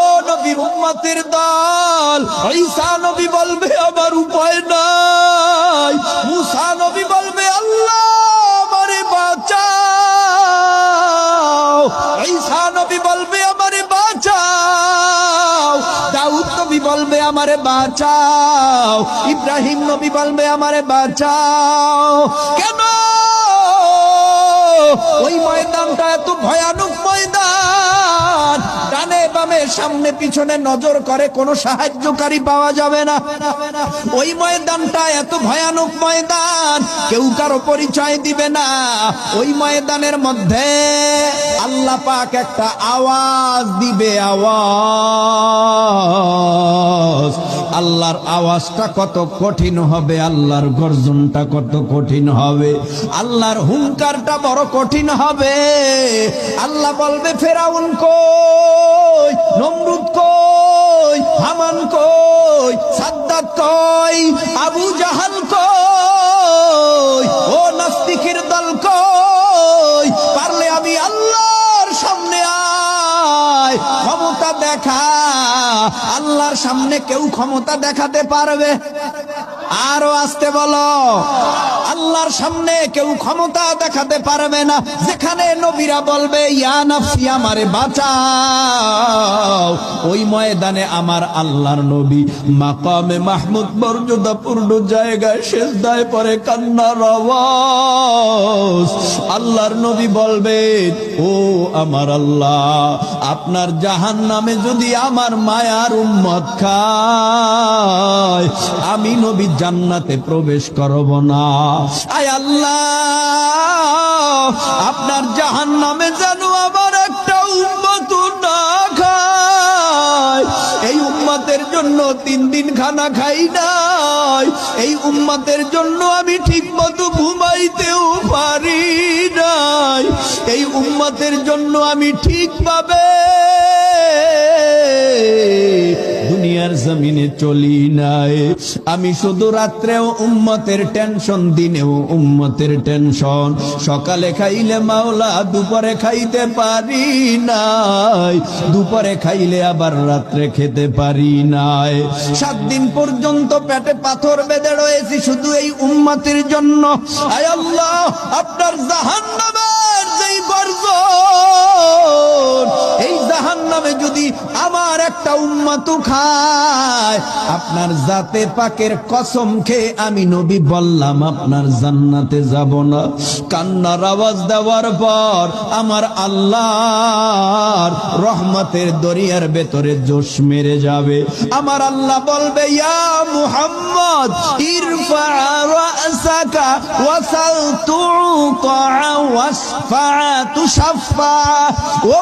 ও নবীর উম্মতের দল, ঈসা নবী বলবে, আমার উপায় নাই। মুসা নবী বলবে, আল্লাহ আমারে বাঁচাও। ঈসা নবী বলবে, আমারে বাঁচাও। দাউদ নবী বলবে, আমারে বাঁচাও। ইব্রাহিম নবী বলবে, আমারে বাঁচাও। কেন? ওই ময়দানটা এত ভয়ানক ময়দান। বামে সামনে পিছনে নজর করে কোনো সাহায্যকারী পাওয়া যাবে না। ওই ময়দানটা এত ভয়ানক ময়দান, কেউ কারও পরিচয় দিবে না। ওই ময়দানের মধ্যে আল্লাহ পাক একটা আওয়াজ দিবে, আওয়াজ। আল্লাহর আওয়াজটা কত কঠিন হবে, আল্লাহর গর্জনটা কত কঠিন হবে, আল্লাহর হুঙ্কারটা বড় কঠিন হবে। আল্লাহ বলবে, ফেরাউন কই, নমরুদ কই, হামান কই, সাদ্দাত কই, আবু জাহাল কই ক্ষমতা দেখা আল্লাহর সামনে কেউ ক্ষমতা দেখাতে পারবে? আরও আসতে বলো। আল্লাহর সামনে কেউ ক্ষমতা দেখাতে পারবে না। যেখানে নবীরা বলবে, ইয়া নাফসি, আমারে বাঁচাও। ওই ময়দানে আমার আল্লাহর নবী মাকামে মাহমুদ মর্যাদাপূর্ণ জায়গায় শেষ দায় পরে কান্নার আওয়াজ। আল্লাহর নবী বলবে, ও আমার আল্লাহ, আপনার জাহান নামে যদি আমার মায়ার উম্মত খায়, আমি নবী জান্নাতে প্রবেশ করব না। আয় আল্লাহ, আপনার জাহান নামে যেন আমার একটা উম্মত না খায়। এই উম্মতের জন্য তিন দিন খানা খাই নাই। এই উম্মতের জন্য আমি ঠিক মতো ঘুমাইতেও পারি নাই। এই উম্মতের জন্য আমি ঠিকভাবে দুনিয়ার জমিনে চলি নাই। আমি শুধু রাত্রেও উম্মতের টেনশন, দিনেও উম্মতের টেনশন। সকালে খাইলে মাওলা, দুপুরে খাইতে পারি নাই। দুপুরে খাইলে আবার রাত্রে খেতে পারি নাই। সাত দিন পর্যন্ত পেটে পাথর বেঁধে রয়েছি শুধু এই উম্মতের জন্য। আয় আল্লাহ, আপনার জাহান্নামের একটা উম্মত খায় আপনার জাতে পাকের কসম খেয়ে আমি নবী বললাম, আপনার জান্নাতে যাব না। কান্নার আওয়াজ দেওয়ার পর আমার আল্লাহর রহমতের দরিয়ার ভেতরে জোশ মেরে যাবে। আমার আল্লাহ বলবে, ইয়া মুহাম্মদ, ইরফা রাসাকা ওয়াসাল তুতা ওয়াসফা তুশাফা ও